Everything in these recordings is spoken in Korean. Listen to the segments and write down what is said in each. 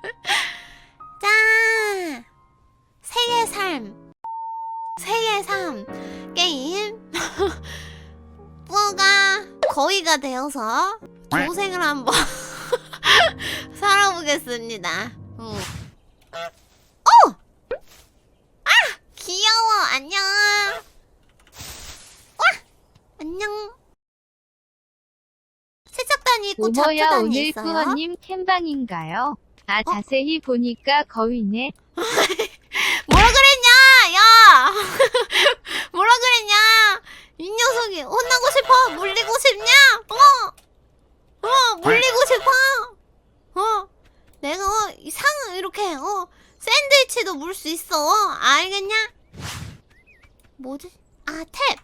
자, 새의 삶. 새의 삶. 게임. 뿌어가 거위가 되어서 조생을 한번 살아보겠습니다. 음. 어! 아! 귀여워. 안녕. 와! 안녕. 세척단이 있고 잡초단이 오늘 있어요. 꾸어님 캠방인가요? 아 자세히 보니까 거위네. 뭐라 그랬냐? 야! 뭐라 그랬냐? 이 녀석이 혼나고 싶어? 물리고 싶냐? 어? 어, 물리고 싶어? 어? 내가 어, 이 상, 이렇게, 어, 샌드위치도 물 수 있어. 알겠냐? 뭐지? 아, 탭!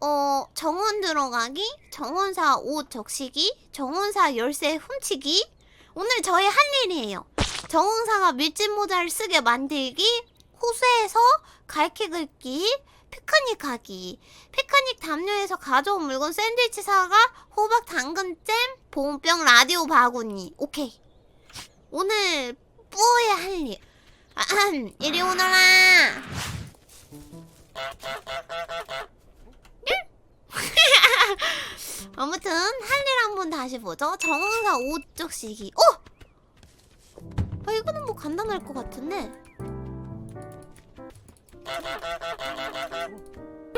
어, 정원 들어가기, 정원사 옷 적시기, 정원사 열쇠 훔치기. 오늘 저의 할 일이에요. 정원사가 밀짚 모자를 쓰게 만들기, 호수에서 갈퀴 긁기, 피크닉 하기, 피크닉 담요에서 가져온 물건 샌드위치 사과, 호박 당근잼, 보온병 라디오 바구니. 오케이. 오늘 뿌어야 할 일. 아흠, 이리 오너라. 아무튼 할일 한 번 다시 보죠. 정원사 옷 적시기. 어? 아 이거는 뭐 간단할 것 같은데.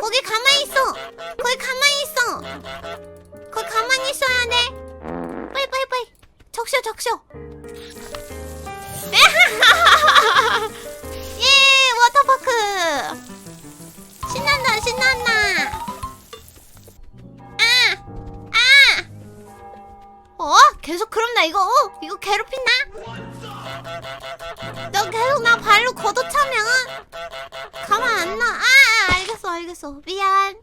거기 가만히 있어. 거기 가만히 있어. 거기 가만히 있어야 돼. 빨리 빨리 빨리. 적셔 적셔. 이거 어? 이거 괴롭힌다? 너 계속 나 발로 걷어차면 가만 안 놔. 아, 아 알겠어 알겠어 미안.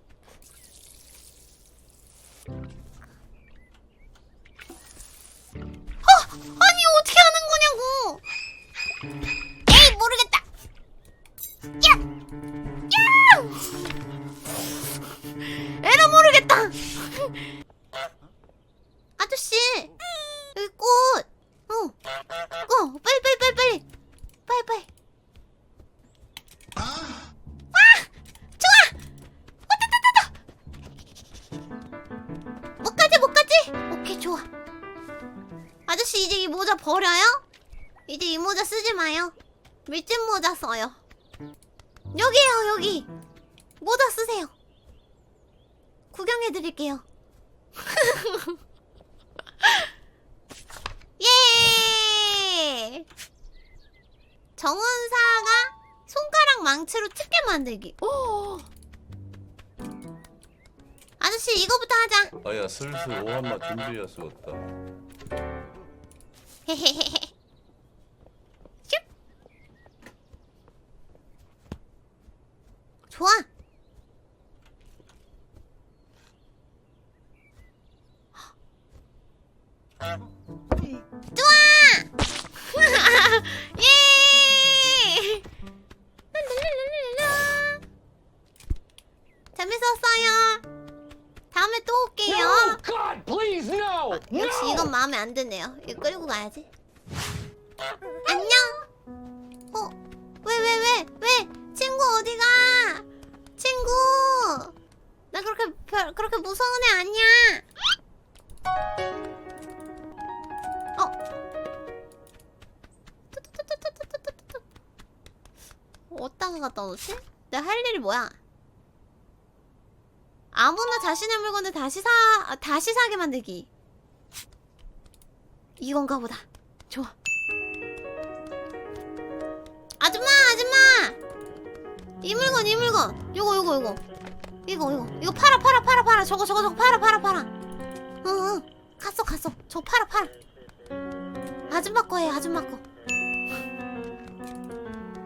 모자 버려요? 이제 이 모자 쓰지 마요. 밀짚 모자 써요. 여기에요, 여기. 모자 쓰세요. 구경해드릴게요. 예! 정원사가 손가락 망치로 집게 만들기. 오. 아저씨 이거부터 하자. 아야 슬슬 오한마 헤헤헤헤. 슉. 좋아. 좋아. 예. 마음에 안 드네요. 이거 끌고 가야지. 안녕. 어? 왜 왜 왜 왜, 왜? 친구 어디가? 친구. 나 그렇게 별, 그렇게 무서운 애 아니야. 어? 어디다가 갖다 놓지? 내가 할 일이 뭐야? 아무나 자신의 물건을 다시 사 아, 다시 사게 만들기. 이건가 보다. 좋아. 아줌마, 아줌마. 이 물건, 이 물건. 요거, 요거, 요거. 이거, 이거. 이거 팔아, 팔아, 팔아, 팔아. 저거, 저거, 저거 팔아, 팔아, 팔아. 응, 응. 갔어, 갔어. 저거 팔아, 팔아. 아줌마 거예요, 아줌마 거.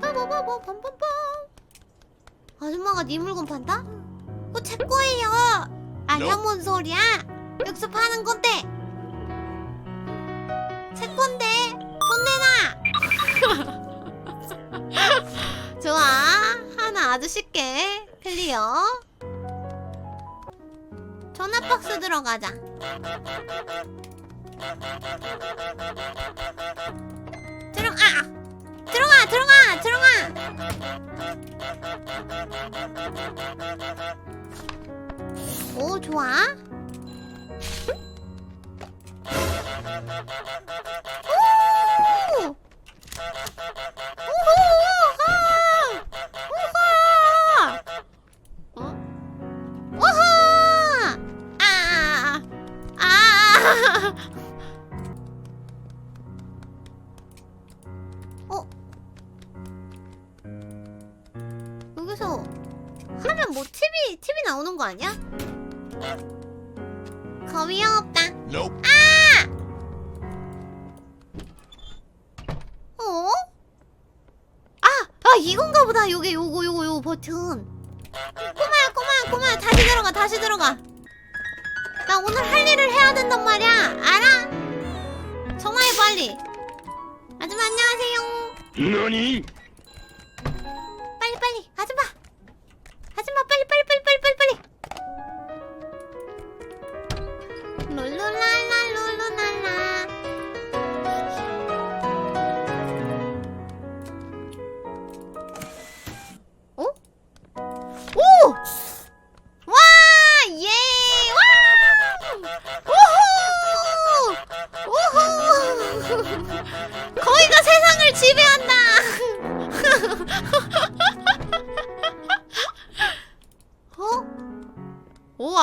빠바바바 빰빰빰. 아줌마가 네 물건 판다? 그거 제 거예요. 아니야, 뭔 소리야? 여기서 파는 건데. 제 건데. 돈 내놔. 좋아. 하나 아주 쉽게 클리어. 전화 박스 들어가자. 들어가 들어가 들어가 들어가 오 좋아 어? 아 아. 어? 여기서 하면 뭐 TV TV 나오는 거 아니야? 거위 없다. 아! 이건가 보다. 요게 요거 요거 요거 버튼. 꼬마야 꼬마야 꼬마야 다시 들어가 다시 들어가. 나 오늘 할 일을 해야 된단 말이야. 알아? 전화해 빨리. 아줌마 안녕하세요. 빨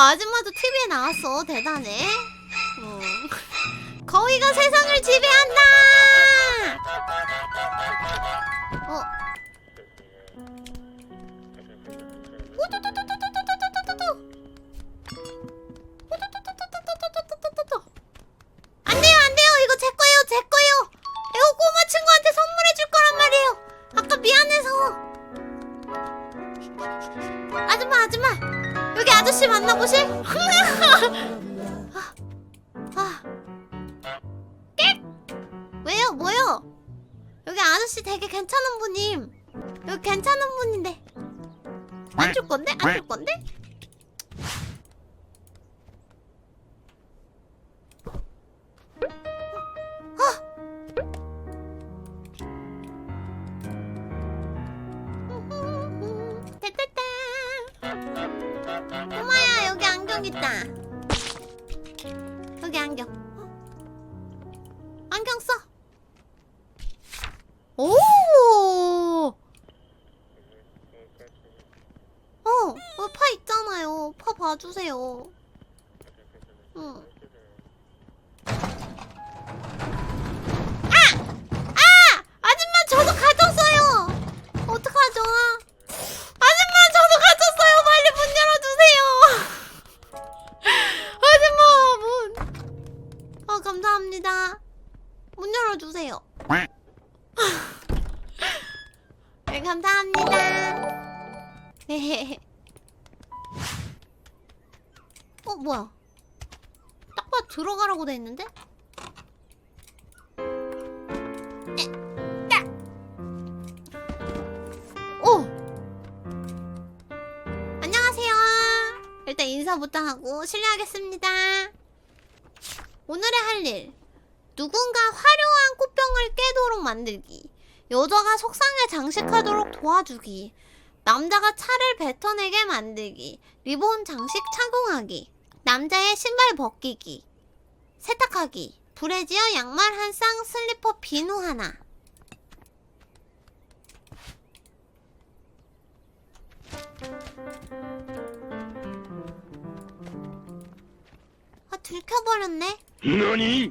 아줌마도 TV에 나왔어. 대단해. 어. 거위가 세상을 지배한다 안경 있다 여기 안경 어? 안경 써 오! 어, 어, 파 있잖아요. 파 봐주세요. 응. 어 뭐야? 딱 봐 들어가라고 돼 있는데? 에. 안녕하세요. 일단 인사부터 하고 실례하겠습니다. 오늘의 할 일. 누군가 화려한 꽃병을 깨도록 만들기. 여자가 속상해 장식하도록 도와주기. 남자가 차를 뱉어내게 만들기. 리본 장식 착용하기. 남자의 신발 벗기기. 세탁하기. 불에 지어 양말 한 쌍, 슬리퍼 비누 하나. 아, 들켜버렸네. NANI?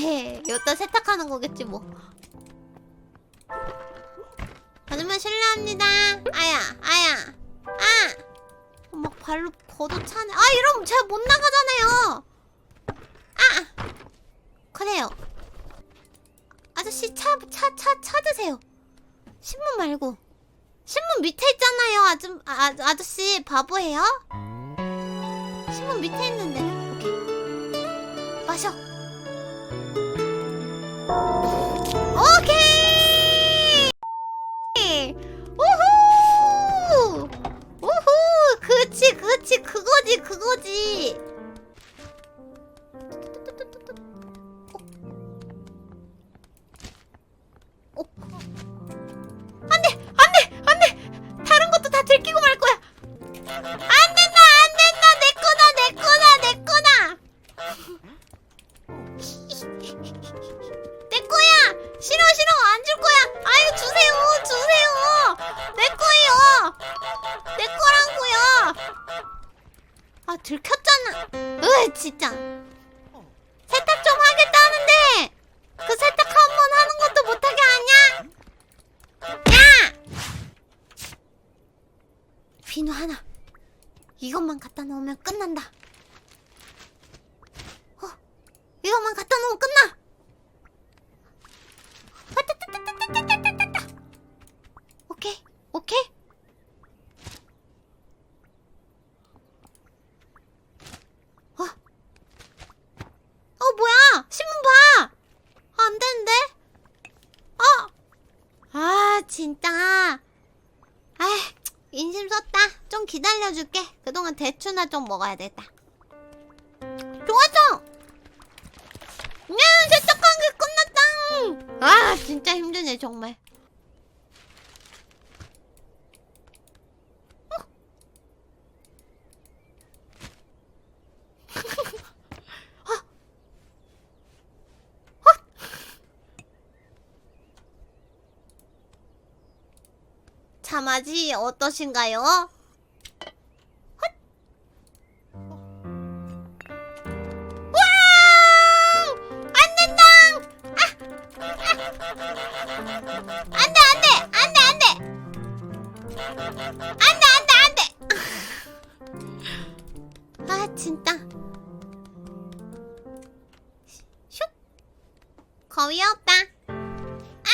에헤, 여기다 세탁하는 거겠지 뭐. 아줌마 실례합니다. 아야, 아야, 아. 막 발로 걷어 차네. 아, 이러면 제가 못 나가잖아요. 아, 그래요. 아저씨 차, 차, 차, 차 드세요. 신문 말고. 신문 밑에 있잖아요, 아줌, 아, 아, 아저씨 바보예요? 신문 밑에 있는데. 오케이. 마셔. 오케이! 우후! 우후! 그치, 그치, 그거지, 그거지! 으 진짜! 세탁 좀 하겠다는데! 그 세탁 한 번 하는 것도 못하게 하냐? 야! 비누 하나. 이것만 갖다 놓으면 끝난다. 어, 이것만 갖다 놓으면 끝나. 좀 기다려줄게. 그동안 대추나 좀 먹어야 되겠다. 좋았어! 야, 세탁한 게 끝났다! 아, 진짜 힘드네, 정말. 어? 어? 어? 참아지 어떠신가요? 안 돼, 안 돼! 안 돼, 안 돼! 안 돼, 안 돼, 안 돼! 아, 진짜. 슉! 거의 없다. 아!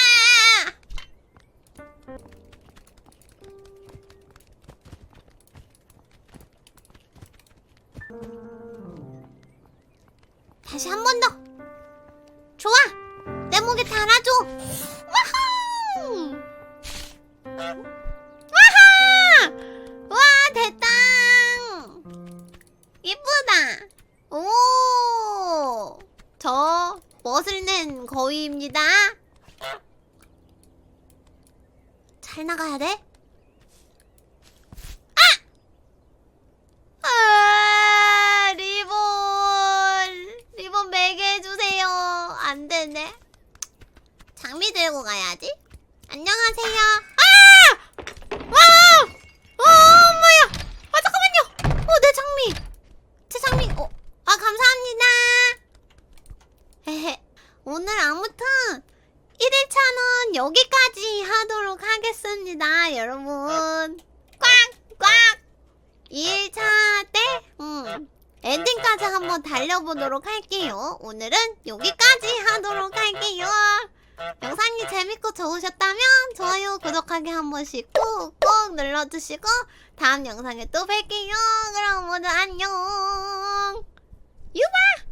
다시 한 번 더. 좋아. 내 목에 달아줘. 잘 나가야 돼. 아, 리본 리본 매게 해주세요. 안 되네. 들고 가야지. 안녕하세요. 아! 와! 어, 엄마야. 아 잠깐만요. 어, 내 장미. 제 장미. 어, 아 감사합니다. 헤헤. 오늘 아무튼 1일차는 여기까지 하도록 하겠습니다, 여러분. 꽉! 꽉! 2일차 때, 음, 엔딩까지 한번 달려보도록 할게요. 오늘은 여기까지 하도록 할게요. 영상이 재밌고 좋으셨다면 좋아요, 구독하기 한 번씩 꾹꾹 눌러주시고 다음 영상에 또 뵐게요. 그럼 모두 안녕. 유바!